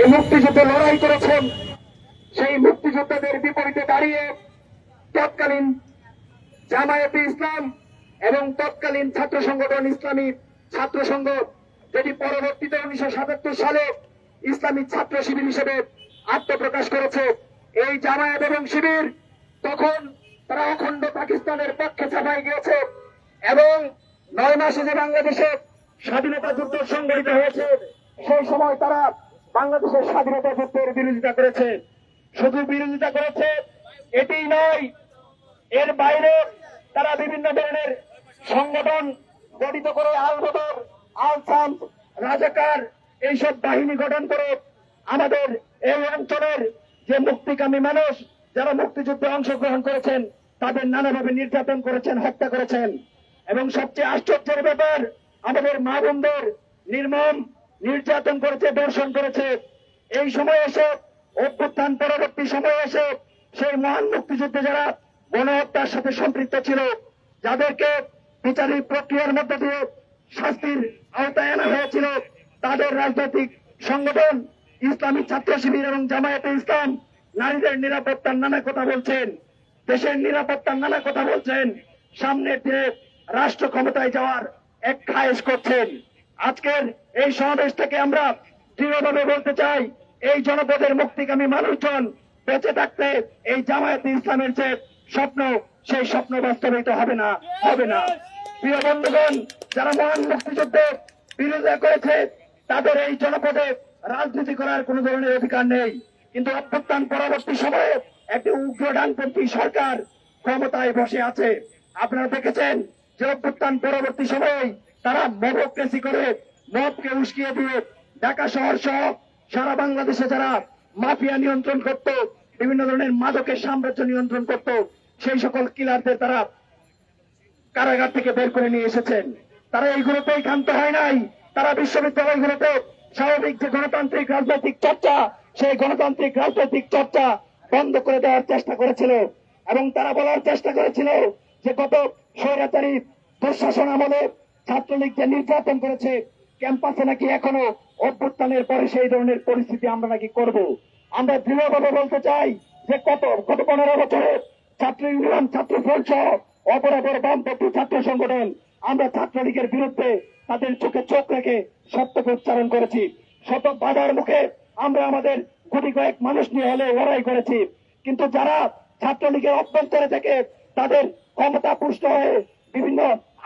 এই মুক্তিযুদ্ধে লড়াই করেছেন সেই মুক্তিযোদ্ধাদের বিপরীতে দাঁড়িয়ে তৎকালীন জামায়াতে ইসলাম এবং তৎকালীন ছাত্র সংগঠন ইসলামী ছাত্র সংঘ, যেটি পরবর্তীতে উনিশশো সাতাত্তর সালে ইসলামী ছাত্র শিবির হিসেবে আত্মপ্রকাশ করেছে। এই জামায়াত এবং শিবির তখন তারা অখণ্ড পাকিস্তানের পক্ষে ছাপাই গিয়েছে এবং নয় মাসে যে বাংলাদেশে স্বাধীনতা যুদ্ধ সংগঠিত হয়েছে, সেই সময় তারা বাংলাদেশের স্বাধীনতা যুদ্ধের বিরোধিতা করেছে। শুধু বিরোধিতা করেছে এটি নয়, এর বাইরে তারা বিভিন্ন ধরনের সংগঠন গঠিত করে, আল বদর, আল সাম রাজাকার, এইসব বাহিনী গঠন করে আমাদের এই অঞ্চলের যে মুক্তিকামী মানুষ, যারা মুক্তিযুদ্ধে অংশগ্রহণ করেছেন, তাদের নানাভাবে নির্যাতন করেছেন, হত্যা করেছেন। এবং সবচেয়ে আশ্চর্যের ব্যাপার, আমাদের মা বোনদের নির্মম নির্যাতন করেছে, দর্শন করেছে। এই সময় এসে, অভ্যুত্থান পরবর্তী সময়ে এসে, সেই মহান মুক্তিযুদ্ধে যারা গণহত্যার সাথে সম্পৃক্ত ছিল, যাদেরকে বিচারিক প্রক্রিয়ার মধ্যে দিয়ে শাস্তির আওতায় আনা হয়েছিল, তাদের রাজনৈতিক সংগঠন ইসলামী ছাত্র শিবির এবং জামায়াতে ইসলাম নারীদের নিরাপত্তার নানা কথা বলছেন, দেশের নিরাপত্তার নানা কথা বলছেন, সামনের দিনে রাষ্ট্র ক্ষমতায় যাওয়ার এক খায়েশ করছেন। আজকের এই সমাবেশ থেকে আমরা দৃঢ়ভাবে বলতে চাই, এই জনপদের মুক্তিকামী মানুষজন বেঁচে থাকতে এই জামায়াতে ইসলামের যে স্বপ্ন, সেই স্বপ্ন বাস্তবায়িত হবে না হবে না। প্রিয় বন্ধুগণ, যারা মহান মুক্তিযুদ্ধে বিরোধিতা করেছে, তাদের এই জনপদে রাজনীতি করার কোন ধরনের অধিকার নেই। কিন্তু অভ্যুত্থান পরবর্তী সময়ে একটি উগ্র ডানপন্থী সরকার ক্ষমতায় বসে আছে। আপনারা দেখেছেন যে অভ্যুত্থান পরবর্তী সময়ে তারা মদক্রেসি করে মদকে উস্কিয়ে দিয়ে ঢাকা শহর সহ সারা বাংলাদেশে যারা মাফিয়া নিয়ন্ত্রণ করত, বিভিন্ন ধরনের মাদকের সাম্রাজ্য নিয়ন্ত্রণ করত, সেই সকল কিলারদের তারা কারাগার থেকে বের করে নিয়ে এসেছেন। তারা এইগুলোতেই ক্ষান্ত হয় নাই। তারা বিশ্ববিদ্যালয়গুলোতে স্বাভাবিক যে গণতান্ত্রিক রাজনৈতিক চর্চা, সেই গণতান্ত্রিক রাজনৈতিক চর্চা বন্ধ করে দেওয়ার চেষ্টা করেছিল। এবং তারা বলার চেষ্টা করেছিল যে গত স্বৈরাচারী দুঃশাসন আমলে ছাত্রলীগ যে নির্যাতন করেছে, ক্যাম্পাসে নাকি এখনও অভ্যুত্থানের পরে সেই ধরনের পরিস্থিতি আমরা নাকি করব? আমরা দৃঢ়ভাবে বলতে চাই যে কত, গত পনেরো বছরে ছাত্র ইউনিয়ন, ছাত্র ফ্রন্ট সহ অপরাধের বামপন্থী ছাত্র সংগঠন আমরা ছাত্রলীগের বিরুদ্ধে তাদের চোখে চোখ রেখে সত্যকে উচ্চারণ করেছি। শত বাধার মুখে আমরা আমাদের গুটি কয়েক মানুষ নিয়ে হলে লড়াই করেছি। কিন্তু যারা ছাত্রলীগের অভ্যন্তরে থেকে তাদের ক্ষমতা পুষ্ট হয়ে বিভিন্ন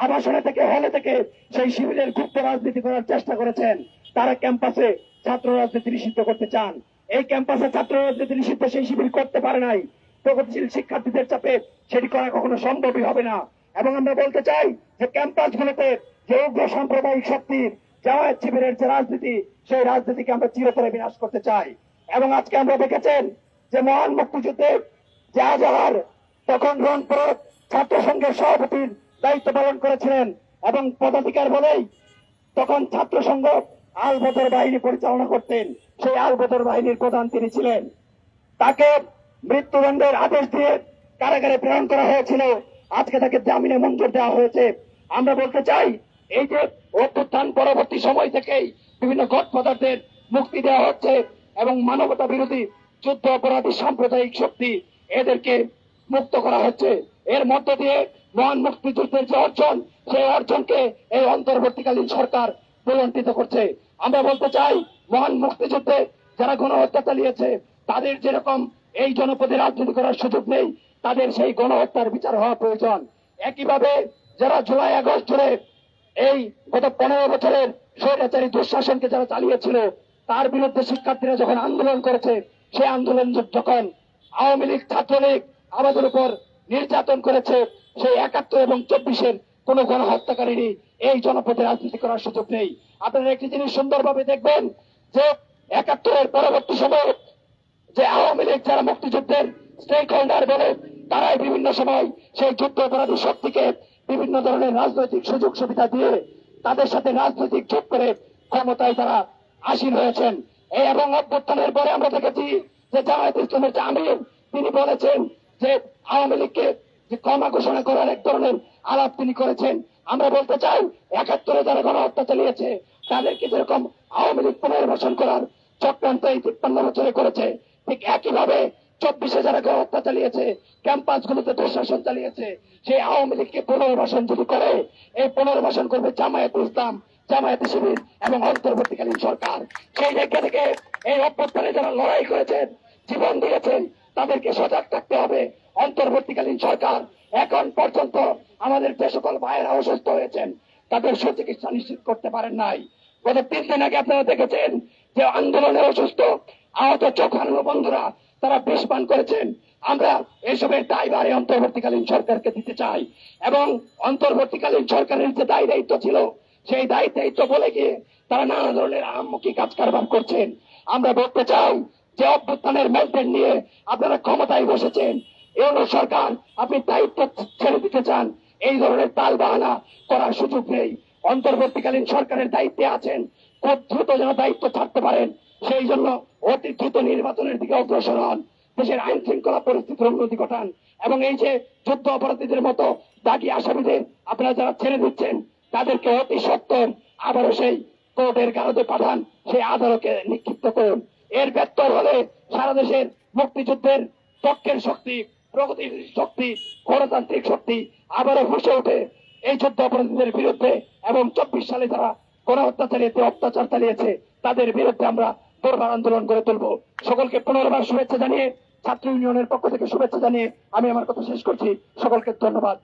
আবাসনে থেকে হলে থেকে সেই শিবিরের গুপ্ত রাজনীতি করার চেষ্টা করেছেন। তারা ক্যাম্পাসে ছাত্র রাজনীতি নিষিদ্ধ করতে চান। এই ক্যাম্পাসে ছাত্র রাজনীতি নিষিদ্ধ সেই শিবির করতে পারে নাই। প্রগতিশীল শিক্ষার্থীদের চাপে সেটি করা কখনো সম্ভবই হবে না। এবং আমরা বলতে চাই যে ক্যাম্পাস গুলোতে যে উগ্র সাম্প্রদায়িক শক্তির জামায়াত শিবিরের যে রাজনীতি, সেই রাজনীতিকে আমরা চিরতরে বিনাশ করতে চাই। এবং আজকে আমরা দেখেছেন যে মহান মুক্তিযুদ্ধে জাহাজাহার তখন রংপুর ছাত্র সংঘের সভাপতির দায়িত্ব পালন করেছিলেন এবং পদাধিকার বলেই তখন ছাত্র সংঘ আলবদর বাহিনী পরিচালনা করতেন। সেই আলবদর বাহিনীর প্রধান তিনি ছিলেন। তাকে মৃত্যুদণ্ডের আদেশ দিয়ে কারাগারে প্রেরণ করা হয়েছিল। আজকে তাকে জামিনে মঞ্জুর দেওয়া হয়েছে। আমরা বলতে চাই, এই যে অভ্যুত্থান পরবর্তী সময় থেকেই বিভিন্ন গডফাদারদের মুক্তি দেওয়া হচ্ছে এবং মানবতা বিরোধী যুদ্ধ অপরাধী সাম্প্রদায়িক শক্তি এদেরকে মুক্ত করা হচ্ছে। এর মধ্য দিয়ে মহান মুক্তিযুদ্ধের যে অর্জন, সেই অর্জনকে এই অন্তর্বর্তীকালীন সরকার প্রলম্বিত করছে। আমরা বলতে চাই, মহান মুক্তিযুদ্ধে যারা গণহত্যা চালিয়েছে, তাদের যেরকম এই জনপদে রাজনীতি করার সুযোগ নেই, তাদের সেই গণহত্যার বিচার হওয়া প্রয়োজন। একইভাবে যারা জুলাই আগস্ট জুড়ে এই গত পনেরো বছরের স্বৈরাচারী দুঃশাসনকে যারা চালিয়েছিল, তার বিরুদ্ধে শিক্ষার্থীরা যখন আন্দোলন করেছে, সেই আন্দোলন যখন আওয়ামী লীগ, ছাত্রলীগ আমাদের উপর নির্যাতন করেছে সেই একাত্তর এবং চব্বিশের কোন গণহত্যাকারীরই এই জনপদে রাজনীতি করার সুযোগ নেই। আপনারা একটি জিনিস সুন্দরভাবে দেখবেন যে একাত্তরের পরবর্তী সময় যে আওয়ামী লীগ যারা মুক্তিযুদ্ধের স্টেক হোল্ডার বলে, তারাই বিভিন্ন সময় সেই যুদ্ধ অপরাধী শক্তিকে বিভিন্ন ধরনের রাজনৈতিক সুযোগ সুবিধা দিয়ে তাদের সাথে রাজনৈতিক যোগ করে ক্ষমতায় তারা আসীন হয়েছেন। এবং অভ্যুত্থানের পরে আমরা দেখেছি যে জামায়াত ইসলামের যে আমির, তিনি বলেছেন যে আওয়ামী লীগকে যে ক্ষমা ঘোষণা করার এক ধরনের আলাপ তিনি করেছেন, আমরা বলতে চাই, একাত্তরে যারা গণহত্যা চালিয়েছে, তাদেরকে যেরকম আওয়ামী লীগ পুনর্বাসন করার চক্রান্ত এই তিপ্পান্ন বছরে করেছে, ঠিক একইভাবে চব্বিশে যারা গণহত্যা চালিয়েছে ক্যাম্পাস গুলোতে দুঃশাসন চালিয়েছে, সেই আওয়ামী লীগকে পুনর্বাসন যদি করে, এই পুনর্বাসন করবে জামায়াত ইসলাম, জামায়াত শিবির এবং অন্তর্বর্তীকালীন সরকার। সেই জায়গা থেকে এই অভ্যুত্থানে যারা লড়াই করেছেন, জীবন দিয়েছেন, তাদেরকে সজাগ থাকতে হবে। অন্তর্বর্তীকালীন সরকার এখন পর্যন্ত আমাদের যে সকল ভাইয়েরা অসুস্থ হয়েছেন, তাদের সুচিকিৎসা নিশ্চিত করতে পারেন নাই। গত তিন দিন আগে আপনারা দেখেছেন যে আন্দোলনে অসুস্থ, আহত চোখ বন্ধুরা তারা বিষ পান করেছেন। আমরা এসবের দায়ভারে অন্তর্বর্তীকালীন সরকারকে দিতে চাই এবং অন্তর্বর্তীকালীন সরকারের যে দায় দায়িত্ব ছিল, সেই দায় দায়িত্ব বলে গিয়ে তারা নানা ধরনের আহাম্মুখী কাজ কারবার করছেন। আমরা বলতে চাই যে অভ্যুত্থানের মেলটেন নিয়ে আপনারা ক্ষমতায় বসেছেন এগুলো সরকার আপনি দায়িত্ব ছেড়ে দিতে চান। এই ধরনের তাল বাহানা করার সুযোগ নেই। অন্তর্বর্তীকালীন সরকারের দায়িত্বে আছেন। খুব দ্রুত যেন দায়িত্ব ছাড়তে পারেন। সেই জন্য অতি দ্রুত নির্বাচনের দিকে অগ্রসর হন। দেশের আইন শৃঙ্খলা পরিস্থিতির উন্নতি ঘটান। এবং এই যে যুদ্ধ অপরাধীদের মতো দাগি আসামিদের আপনারা যারা ছেড়ে দিচ্ছেন, তাদেরকে অতি সত্তর আবারও সেই কোর্টের কারণে পাঠান, সেই আদালতে নিক্ষিপ্ত করুন। এর ব্যত্যয় হলে সারা দেশের মুক্তিযুদ্ধের পক্ষের শক্তি প্রগতির শক্তি, গণতান্ত্রিক শক্তি আবারও ফুসে ওঠে। এই যুদ্ধ অপরাধীদের বিরুদ্ধে এবং চব্বিশ সালে যারা গণহত্যা চালিয়েছে, অত্যাচার চালিয়েছে, তাদের বিরুদ্ধে আমরা দরবার আন্দোলন গড়ে তুলবো। সকলকে পুনর্বার শুভেচ্ছা জানিয়ে ছাত্র ইউনিয়নের পক্ষ থেকে শুভেচ্ছা জানিয়ে আমি আমার কথা শেষ করছি। সকলকে ধন্যবাদ।